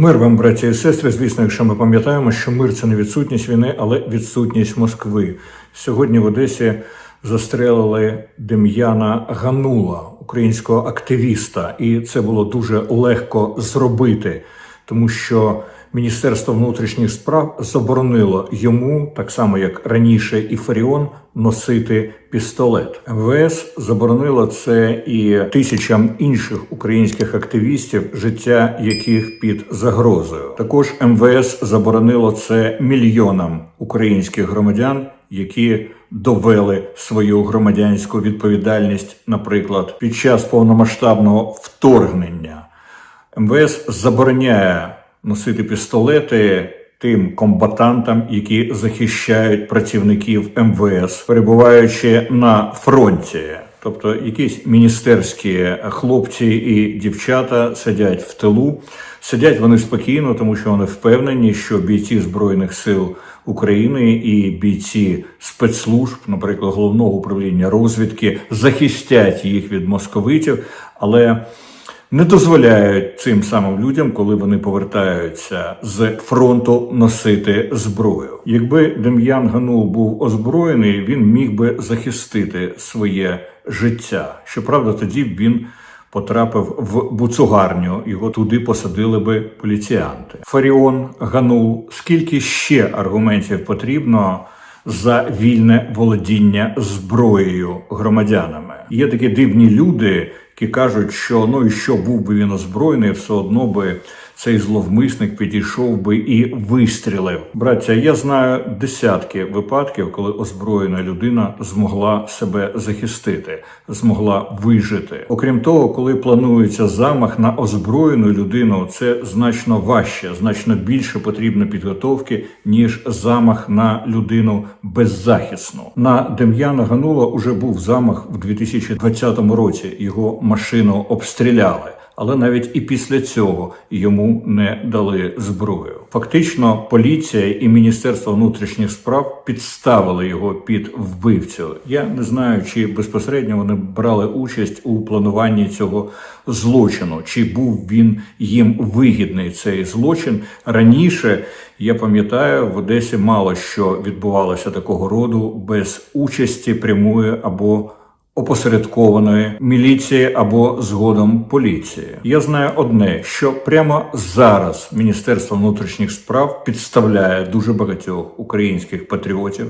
Мир вам, браті і сестри. Звісно, якщо ми пам'ятаємо, що мир це не відсутність війни, але відсутність Москви. Сьогодні в Одесі застрелили Дем'яна Ганула, українського активіста, і це було дуже легко зробити, тому що Міністерство внутрішніх справ заборонило йому, так само як раніше, і Фаріон, носити пістолет. МВС заборонило це і тисячам інших українських активістів, життя яких під загрозою. Також МВС заборонило це мільйонам українських громадян, які довели свою громадянську відповідальність, наприклад, під час повномасштабного вторгнення. МВС забороняє носити пістолети тим комбатантам, які захищають працівників МВС, перебуваючи на фронті. Тобто якісь міністерські хлопці і дівчата сидять в тилу. Сидять вони спокійно, тому що вони впевнені, що бійці збройних сил України і бійці спецслужб, наприклад, головного управління розвідки, захистять їх від московитів, але не дозволяють цим самим людям, коли вони повертаються з фронту, носити зброю. Якби Дем'ян Ганул був озброєний, він міг би захистити своє життя. Щоправда, тоді він потрапив в буцугарню, його туди посадили би поліціянти. Фаріон Ганул, скільки ще аргументів потрібно? За вільне володіння зброєю громадянами є такі дивні люди, які кажуть, що ну і що був би він озброєний, все одно би цей зловмисник підійшов би і вистрілив. Браття, я знаю десятки випадків, коли озброєна людина змогла себе захистити, змогла вижити. Окрім того, коли планується замах на озброєну людину, це значно важче, значно більше потрібно підготовки ніж замах на людину беззахисну. На Дем'яна Ганула уже був замах в 2020 році. Його машину обстріляли. Але навіть і після цього йому не дали зброю. Фактично, поліція і Міністерство внутрішніх справ підставили його під вбивцю. Я не знаю, чи безпосередньо вони брали участь у плануванні цього злочину, чи був він їм вигідний цей злочин раніше. Я пам'ятаю, в Одесі мало що відбувалося такого роду без участі прямої або опосередкованої міліції або згодом поліції. Я знаю одне, що прямо зараз Міністерство внутрішніх справ підставляє дуже багатьох українських патріотів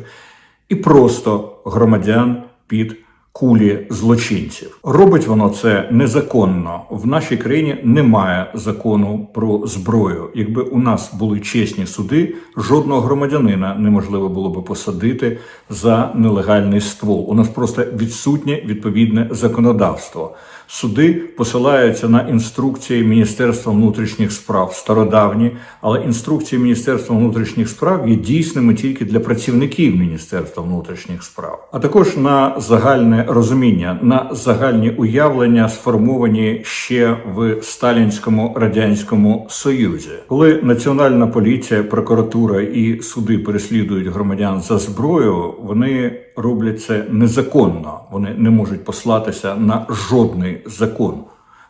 і просто громадян під кулі злочинців. Робить воно це незаконно. В нашій країні немає закону про зброю. Якби у нас були чесні суди, жодного громадянина неможливо було би посадити за нелегальний ствол. У нас просто відсутнє відповідне законодавство. Суди посилаються на інструкції Міністерства внутрішніх справ стародавні, але інструкції Міністерства внутрішніх справ є дійсними тільки для працівників Міністерства внутрішніх справ, а також на загальне розуміння, на загальні уявлення, сформовані ще в Сталінському радянському союзі, коли національна поліція, прокуратура і суди переслідують громадян за зброю, вони роблять це незаконно. Вони не можуть послатися на жодний закон.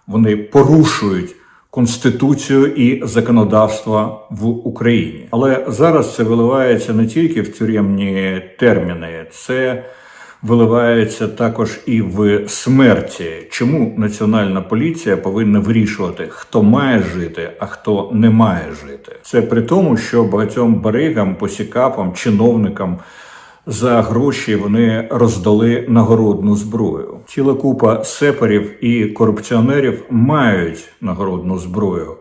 Вони порушують конституцію і законодавство в Україні. Але зараз це виливається не тільки в тюремні терміни, це виливається також і в смерті. Чому національна поліція повинна вирішувати, хто має жити, а хто не має жити? Це при тому, що багатьом баригам, посікапам, чиновникам. За гроші вони роздали нагородну зброю. Ціла купа сепарів і корупціонерів мають нагородну зброю,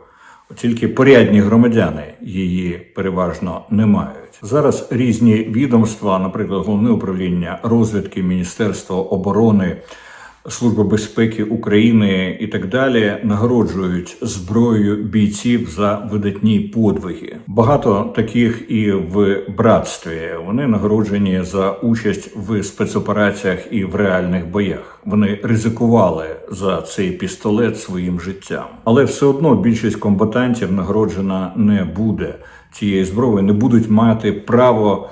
тільки порядні громадяни її переважно не мають. Зараз різні відомства, наприклад, головне управління розвідки, Міністерства оборони. Служба безпеки України і так далі нагороджують зброєю бійців за видатні подвиги. Багато таких і в братстві. Вони нагороджені за участь в спецопераціях і в реальних боях. Вони ризикували за цей пістолет своїм життям, але все одно більшість комбатантів нагороджена не буде цією зброєю, не будуть мати право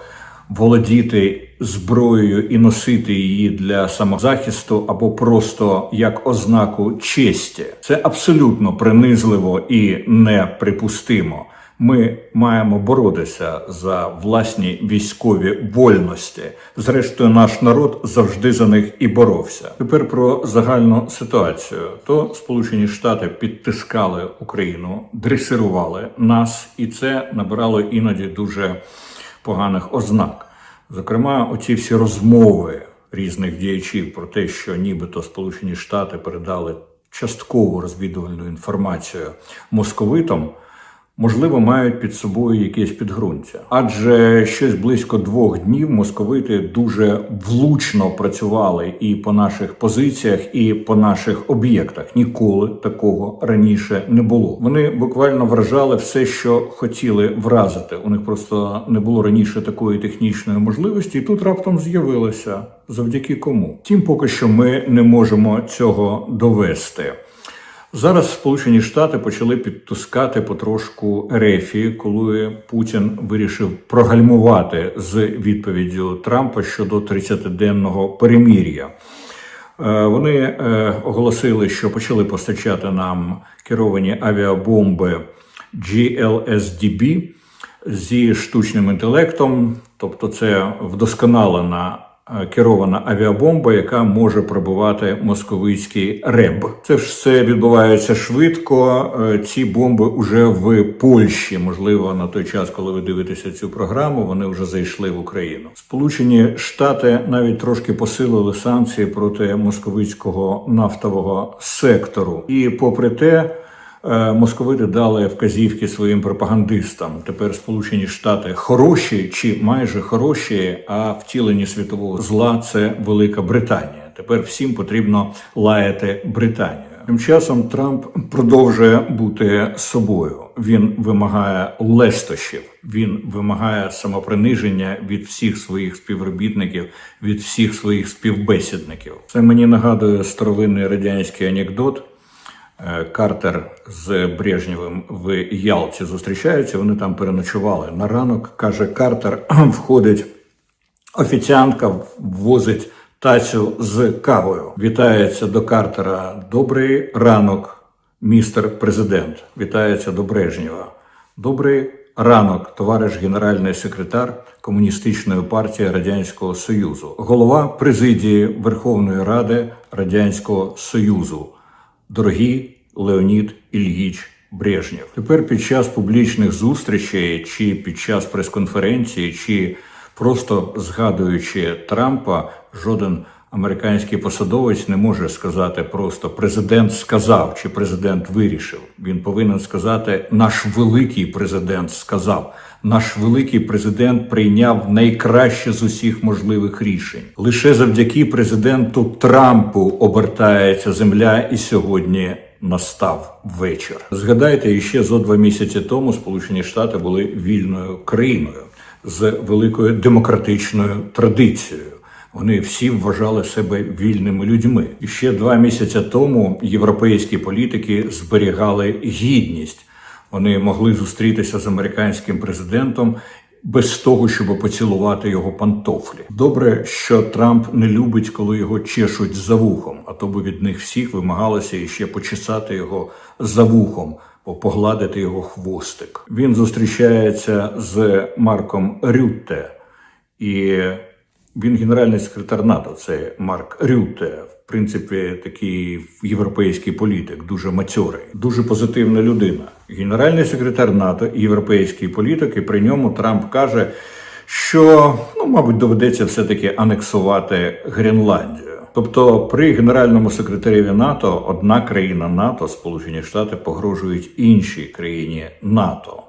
володіти зброєю і носити її для самозахисту або просто як ознаку честі. Це абсолютно принизливо і неприпустимо. Ми маємо боротися за власні військові вольності. Зрештою, наш народ завжди за них і боровся. Тепер про загальну ситуацію. То Сполучені Штати підтискали Україну, дресирували нас, і це набирало іноді дуже поганих ознак. Зокрема, оці всі розмови різних діячів про те, що нібито Сполучені Штати передали часткову розвідувальну інформацію московитам можливо, мають під собою якесь підґрунтя. Адже щось близько двох днів московити дуже влучно працювали і по наших позиціях, і по наших об'єктах. Ніколи такого раніше не було. Вони буквально вражали все, що хотіли вразити. У них просто не було раніше такої технічної можливості, і тут раптом з'явилося завдяки кому. Тим, поки що ми не можемо цього довести. Зараз Сполучені Штати почали підтискати потрошку Рефі, коли Путін вирішив прогальмувати з відповіддю Трампа щодо 30-денного перемір'я. Е, вони е, оголосили, що почали постачати нам керовані авіабомби GLSDB зі штучним інтелектом, тобто це вдосконалена керована авіабомба, яка може пробивати московицький РЕБ. Це все відбувається швидко. Е, ці бомби вже в Польщі. Можливо, на той час, коли ви дивитеся цю програму, вони вже зайшли в Україну. Сполучені Штати навіть трошки посилили санкції проти московицького нафтового сектору, і попри те. Е, московити дали вказівки своїм пропагандистам. Тепер Сполучені Штати хороші чи майже хороші, а втілені світового зла це Велика Британія. Тепер всім потрібно лаяти Британію. Тим часом Трамп продовжує бути собою. Він вимагає лестощів, він вимагає самоприниження від всіх своїх співробітників, від всіх своїх співбесідників. Це мені нагадує старовинний радянський анекдот. Е, Картер з Брежнєвим в Ялті зустрічаються. Вони там переночували. На ранок каже Картер: входить офіціантка, ввозить тацю з кавою. Вітається до Картера. Добрий ранок, містер президент. Вітається до Брежнєва. Добрий ранок, товариш генеральний секретар Комуністичної партії Радянського Союзу, голова президії Верховної Ради Радянського Союзу дорогий Леонід Ільїч Брежнєв. Тепер під час публічних зустрічей, чи під час прес-конференції, чи просто згадуючи Трампа, жоден американський посадовець не може сказати просто президент сказав чи президент вирішив. Він повинен сказати наш великий президент сказав. Наш великий президент прийняв найкраще з усіх можливих рішень. Лише завдяки президенту Трампу обертається земля, і сьогодні настав вечір. Згадайте, ще зо два місяці тому Сполучені Штати були вільною країною з великою демократичною традицією. Вони всі вважали себе вільними людьми. І ще два місяці тому європейські політики зберігали гідність. Вони могли зустрітися з американським президентом без того, щоб поцілувати його пантофлі. Добре, що Трамп не любить, коли його чешуть за вухом, а то би від них всіх вимагалося іще почесати його за вухом, погладити його хвостик. Він зустрічається з Марком Рютте і. Він генеральний секретар НАТО, це Марк Рюте, в принципі, такий європейський політик, дуже мацьорий, дуже позитивна людина. Генеральний секретар НАТО, європейський політик, і при ньому Трамп каже, що ну, мабуть, доведеться все-таки анексувати Гренландію. Тобто, при генеральному секретарі НАТО одна країна НАТО, Сполучені Штати, погрожують іншій країні НАТО.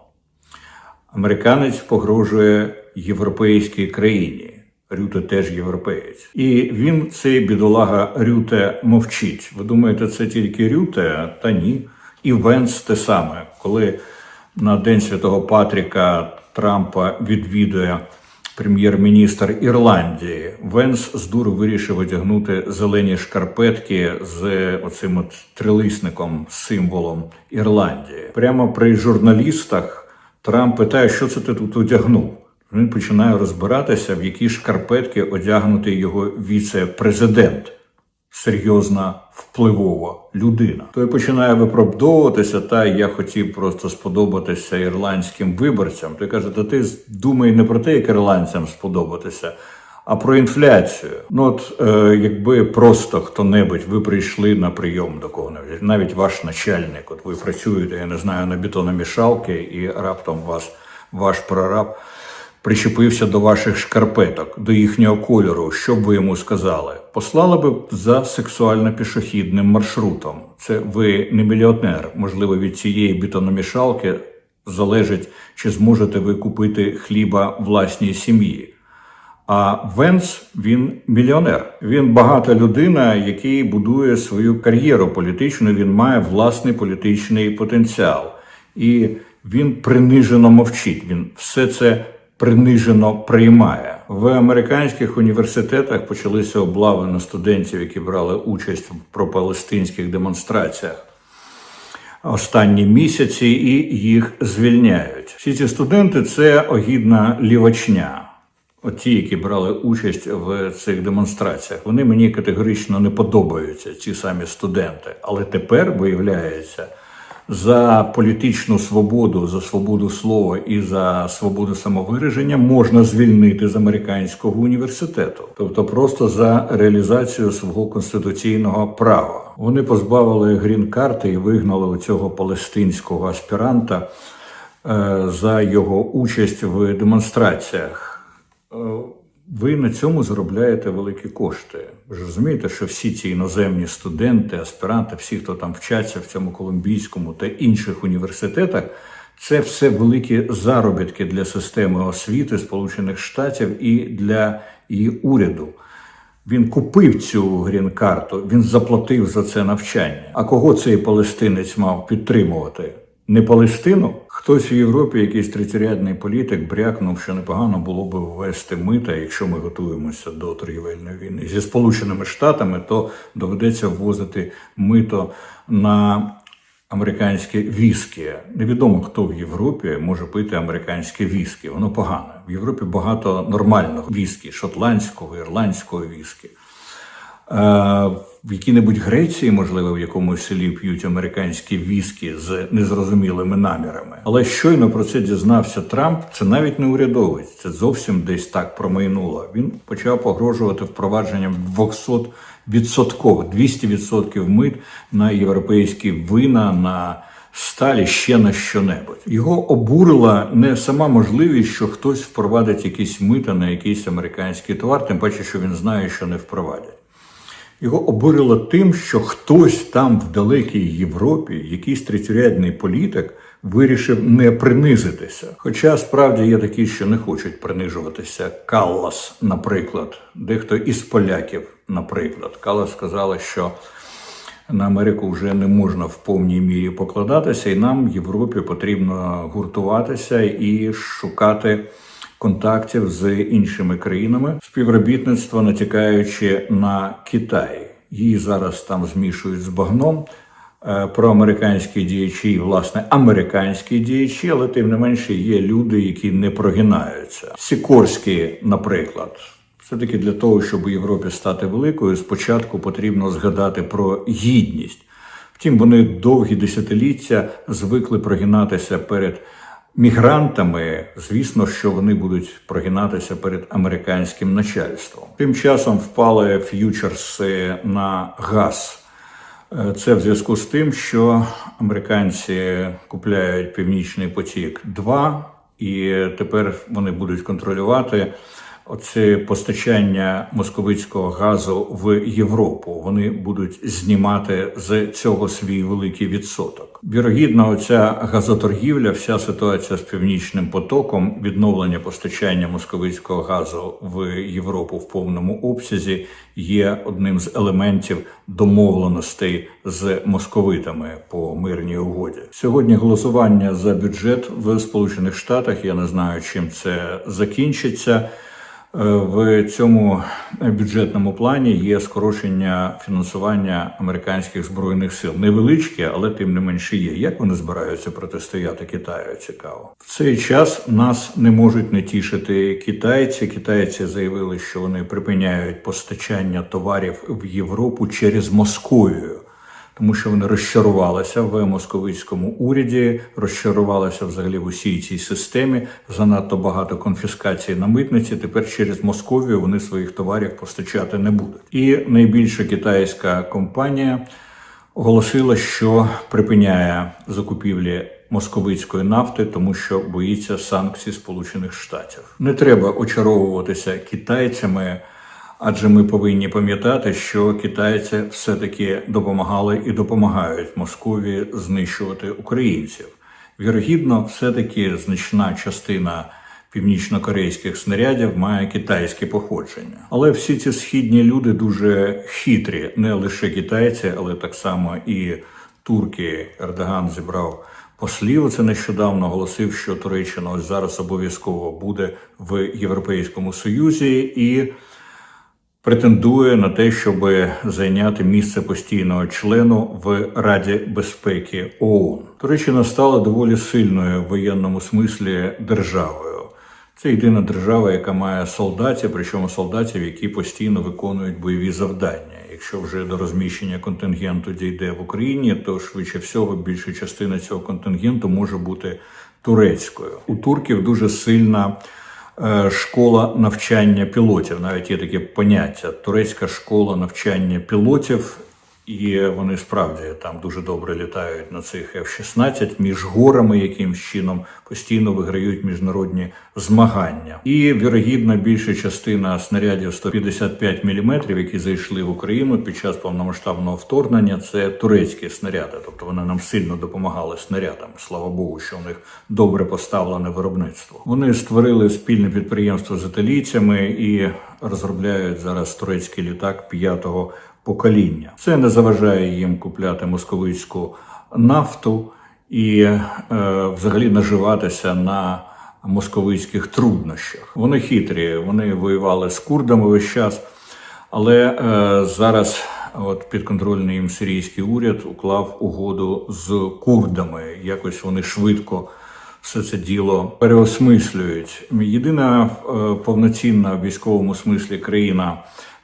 Американець погрожує європейській країні. Рюте теж європеєць, і він цей бідолага Рюте мовчить. Ви думаєте, це тільки Рюте? Та ні. І Венс те саме, коли на День Святого Патріка Трампа відвідує прем'єр-міністр Ірландії. Венс з дуру вирішив одягнути зелені шкарпетки з оцим от трилисником, символом Ірландії. Прямо при журналістах Трамп питає, що це ти тут одягнув. Він починає розбиратися, в які шкарпетки одягнутий його віце-президент. Серйозна впливова людина. Той починає виправдовуватися, та я хотів просто сподобатися ірландським виборцям. Той каже: та ти думай не про те, як ірландцям сподобатися, а про інфляцію. Ну от е, якби просто хто-небудь ви прийшли на прийом до кого-небудь, навіть ваш начальник, от ви працюєте, я не знаю, на бетономішалки, і раптом вас ваш прораб причепився до ваших шкарпеток, до їхнього кольору, що б ви йому сказали? Послали б за сексуально-пішохідним маршрутом. Це ви не мільйонер. Можливо, від цієї бетономішалки залежить, чи зможете ви купити хліба власній сім'ї. А Венс він мільйонер. Він багата людина, який будує свою кар'єру політичну. Він має власний політичний потенціал, і він принижено мовчить. Він все це принижено приймає. В американських університетах почалися облави на студентів, які брали участь в пропалестинських демонстраціях останні місяці, і їх звільняють. Всі ці студенти це огідна лівачня. От ті, які брали участь в цих демонстраціях, вони мені категорично не подобаються, ці самі студенти. Але тепер виявляється, за політичну свободу, за свободу слова і за свободу самовираження можна звільнити з американського університету, тобто просто за реалізацію свого конституційного права. Вони позбавили грін-карти і вигнали цього палестинського аспіранта е, за його участь в демонстраціях. Ви на цьому заробляєте великі кошти. Ви ж розумієте, що всі ці іноземні студенти, аспіранти, всі, хто там вчаться в цьому колумбійському та інших університетах, це все великі заробітки для системи освіти Сполучених Штатів і для її уряду. Він купив цю грін-карту, він заплатив за це навчання. А кого цей палестинець мав підтримувати? Не Палестину? Хтось в Європі, якийсь третєрядний політик, брякнув, що непогано було б ввести мита, якщо ми готуємося до торгівельної війни зі Сполученими Штатами, то доведеться ввозити мито на американське віскі. Невідомо хто в Європі може пити американське віскі. Воно погане. В Європі багато нормального віскі, шотландського, ірландського віскі. Е, в якій-небудь Греції, можливо, в якомусь селі п'ють американські віскі з незрозумілими намірами. Але щойно про це дізнався Трамп. Це навіть не урядовець, це зовсім десь так промайнуло. Він почав погрожувати впровадженням 200 відсотково 200% мит на європейські вина на сталі ще на що-небудь. Його обурила не сама можливість, що хтось впровадить якісь мита на якийсь американський товар, тим паче, що він знає, що не впровадять. Його обурило тим, що хтось там в далекій Європі, якийсь третєрядний політик, вирішив не принизитися. Хоча справді є такі, що не хочуть принижуватися. Каллас, наприклад, дехто із поляків, наприклад, Каллас сказала, що на Америку вже не можна в повній мірі покладатися, і нам в Європі потрібно гуртуватися і шукати контактів з іншими країнами, співробітництво натякаючи на Китай. Її зараз там змішують з багном. Е, про американські діячі, власне, американські діячі, але тим не менше є люди, які не прогинаються. Сікорський, наприклад, все-таки для того, щоб у Європі стати великою, спочатку потрібно згадати про гідність. Втім, вони довгі десятиліття звикли прогинатися перед мігрантами, звісно, що вони будуть прогинатися перед американським начальством. Тим часом впали ф'ючерси на газ. Е, це в зв'язку з тим, що американці купляють Північний потік 2 і тепер вони будуть контролювати оце постачання московицького газу в Європу. Вони будуть знімати з цього свій великий відсоток. Вірогідно, оця газоторгівля, вся ситуація з північним потоком, відновлення постачання московицького газу в Європу в повному обсязі є одним з елементів домовленостей з московитами по мирній угоді. Сьогодні голосування за бюджет в Сполучених Штатах. Я не знаю, чим це закінчиться. Е, В цьому бюджетному плані є скорочення фінансування американських збройних сил. Невеличке, але тим не менше є. Як вони збираються протистояти Китаю? Цікаво. В цей час нас не можуть не тішити китайці. Китайці заявили, що вони припиняють постачання товарів в Європу через Московію тому що вони розчарувалися в московицькому уряді, розчарувалися взагалі в усій цій системі. Занадто багато конфіскацій на митниці. Тепер через Московію вони своїх товарів постачати не будуть. І найбільша китайська компанія оголосила, що припиняє закупівлі. Московицької нафти, тому що боїться санкцій Сполучених Штатів. Не треба очаровуватися китайцями. Адже ми повинні пам'ятати, що китайці все-таки допомагали і допомагають Московії знищувати українців. Вірогідно, все-таки значна частина північно-корейських снарядів має китайське походження. Але всі ці східні люди дуже хитрі, не лише китайці, але так само і турки. Ердоган зібрав. Послів це нещодавно оголосив, що Туреччина ось зараз обов'язково буде в Європейському Союзі і претендує на те, щоб зайняти місце постійного члену в Раді безпеки ООН. Туреччина стала доволі сильною в воєнному смислі державою. Це єдина держава, яка має солдатів, причому солдатів, які постійно виконують бойові завдання. Якщо вже до розміщення контингенту дійде в Україні, то швидше всього більша частина цього контингенту може бути турецькою. У турків дуже сильна школа навчання пілотів. Навіть є таке поняття турецька школа навчання пілотів. І вони справді там дуже добре літають на цих F-16 між горами, якимсь чином постійно виграють міжнародні змагання. І вірогідна більша частина снарядів 155 мм, які зайшли в Україну під час повномасштабного вторгнення, це турецькі снаряди. Тобто вони нам сильно допомагали снарядами. Слава Богу, що у них добре поставлене виробництво. Вони створили спільне підприємство з італійцями і розробляють зараз турецький літак п'ятого покоління. Це не заважає їм купляти московицьку нафту і е, взагалі наживатися на московицьких труднощах. Вони хитрі, вони воювали з курдами весь час, але е, зараз. От підконтрольний їм сирійський уряд уклав угоду з курдами. Якось вони швидко все це діло переосмислюють. Єдина е, повноцінна в військовому смислі країна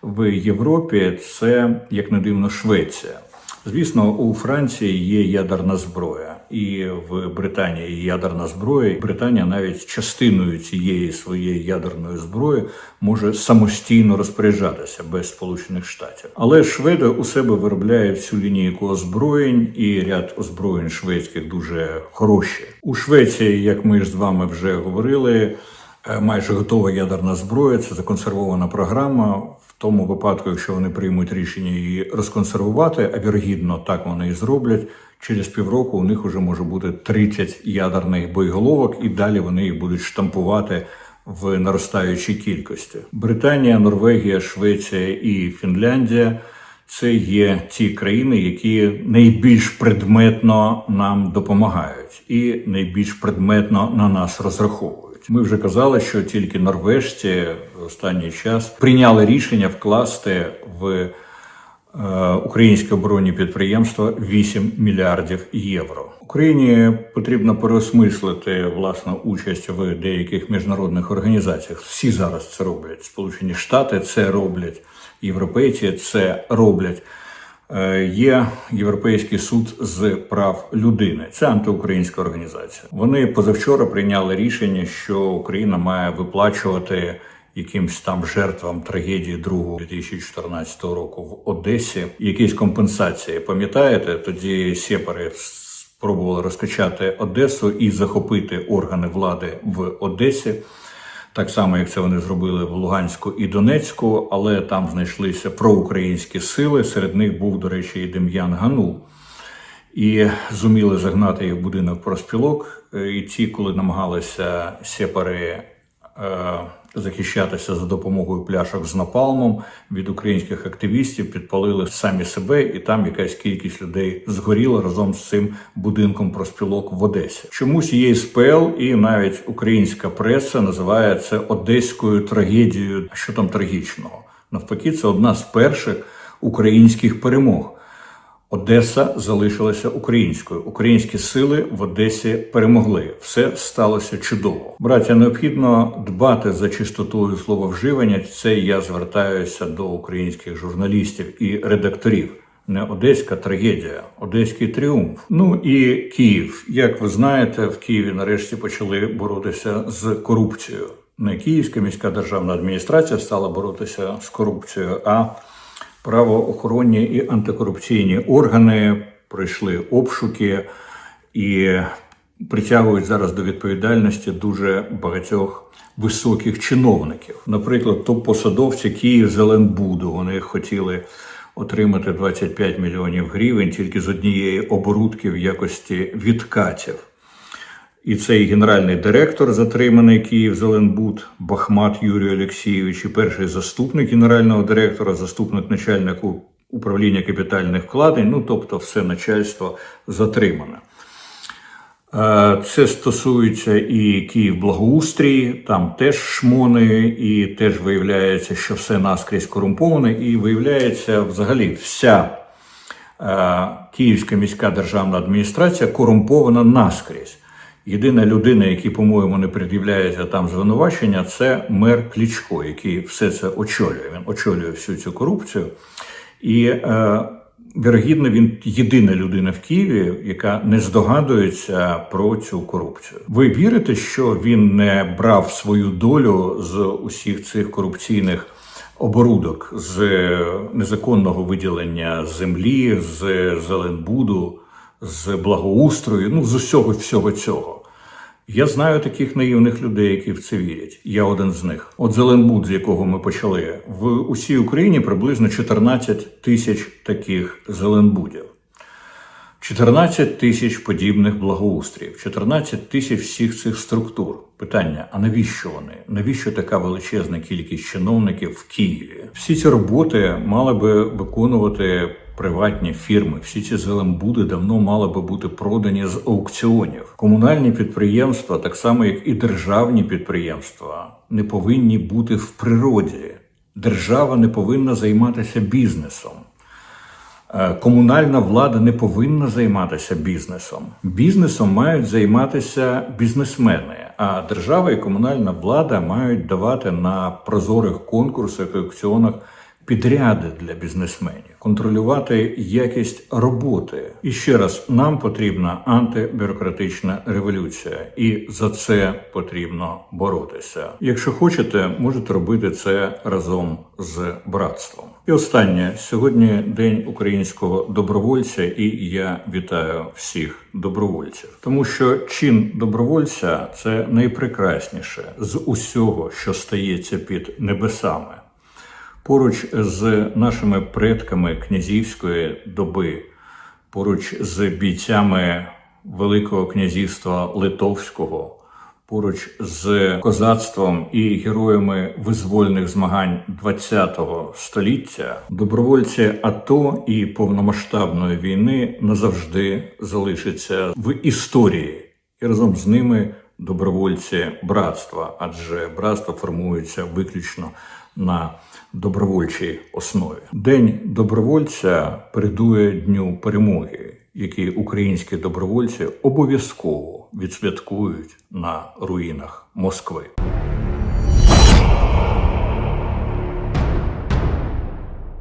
в Європі це як не дивно Швеція. Звісно, у Франції є ядерна зброя, і в Британії є ядерна зброя. Британія навіть частиною цієї своєї ядерної зброї може самостійно розпоряджатися без Сполучених Штатів. Але шведи у себе виробляють всю лінійку озброєнь, і ряд озброєнь шведських дуже хороші. У Швеції, як ми ж з вами вже говорили, е, майже готова ядерна зброя. Це законсервована програма. Тому випадку, якщо вони приймуть рішення її розконсервувати, а вірогідно так вони і зроблять. Через півроку у них вже може бути 30 ядерних боєголовок, і далі вони їх будуть штампувати в наростаючій кількості. Британія, Норвегія, Швеція і Фінляндія це є ті країни, які найбільш предметно нам допомагають і найбільш предметно на нас розраховують. Ми вже казали, що тільки норвежці останній час прийняли рішення вкласти в е, українське оборонні підприємства 8 мільярдів євро. Україні потрібно переосмислити власну участь в деяких міжнародних організаціях. Всі зараз це роблять. Сполучені Штати це роблять, європейці це роблять. Е, Є Європейський суд з прав людини. Це антиукраїнська організація. Вони позавчора прийняли рішення, що Україна має виплачувати якимсь там жертвам трагедії 2 2014 року в Одесі. Якісь компенсації. Пам'ятаєте, тоді сепари спробували розкачати Одесу і захопити органи влади в Одесі. Так само, як це вони зробили в Луганську і Донецьку, але там знайшлися проукраїнські сили. Серед них був, до речі, і Дем'ян Ганул. І зуміли загнати їх в будинок проспілок. І ті, коли намагалися сепари е, захищатися за допомогою пляшок з напалмом від українських активістів, підпалили самі себе, і там якась кількість людей згоріла разом з цим будинком проспілок в Одесі. Чомусь ЄСПЛ і навіть українська преса називає це одеською трагедією. Що там трагічного? Навпаки, це одна з перших українських перемог. Одеса залишилася українською. Українські сили в Одесі перемогли. Все сталося чудово. Браття, необхідно дбати за чистотою слововживання. Це я звертаюся до українських журналістів і редакторів. Не одеська трагедія, одеський тріумф. Ну і Київ. Як ви знаєте, в Києві нарешті почали боротися з корупцією. Не Київська міська державна адміністрація стала боротися з корупцією, а правоохоронні і антикорупційні органи пройшли обшуки і притягують зараз до відповідальності дуже багатьох високих чиновників. Наприклад, топ-посадовці Київ Зеленбуду вони хотіли отримати 25 мільйонів гривень тільки з однієї оборудки в якості відкатів. І цей генеральний директор, затриманий Київ Зеленбуд, Бахмат Юрій Олексійович, і перший заступник генерального директора, заступник начальника управління капітальних вкладень, ну тобто все начальство затримане. Е, Це стосується і Київ Благоустрій, там теж шмони, і теж виявляється, що все наскрізь корумповане, і виявляється взагалі вся е, Київська міська державна адміністрація корумпована наскрізь. Єдина людина, якій, по-моєму, не пред'являється там звинувачення, це мер Клічко, який все це очолює. Він очолює всю цю корупцію. І е, вірогідно, він єдина людина в Києві, яка не здогадується про цю корупцію. Ви вірите, що він не брав свою долю з усіх цих корупційних оборудок, з незаконного виділення землі, з Зеленбуду, з благоустрою, ну з усього всього цього. Я знаю таких наївних людей, які в це вірять. Я один з них. От Зеленбуд, з якого ми почали, в усій Україні приблизно 14 тисяч таких зеленбудів. 14 тисяч подібних благоустріїв, 14 тисяч всіх цих структур. Питання: а навіщо вони? Навіщо така величезна кількість чиновників в Києві? Всі ці роботи мали би виконувати приватні фірми. Всі ці зелембуди давно мали би бути продані з аукціонів. Комунальні підприємства, так само як і державні підприємства, не повинні бути в природі. Держава не повинна займатися бізнесом. Е, Комунальна влада не повинна займатися бізнесом. Бізнесом мають займатися бізнесмени, а держава і комунальна влада мають давати на прозорих конкурсах і аукціонах підряди для бізнесменів, контролювати якість роботи. І ще раз нам потрібна антибюрократична революція, і за це потрібно боротися. Якщо хочете, можете робити це разом з братством. І останнє сьогодні день українського добровольця, і я вітаю всіх добровольців, тому що чин добровольця це найпрекрасніше з усього, що стається під небесами. Поруч з нашими предками князівської доби, поруч з бійцями Великого князівства Литовського, поруч з козацтвом і героями визвольних змагань ХХ століття, добровольці АТО і повномасштабної війни назавжди залишаться в історії, і разом з ними добровольці братства, адже братство формується виключно на добровольчій основі. День добровольця передує дню перемоги, який українські добровольці обов'язково відсвяткують на руїнах Москви.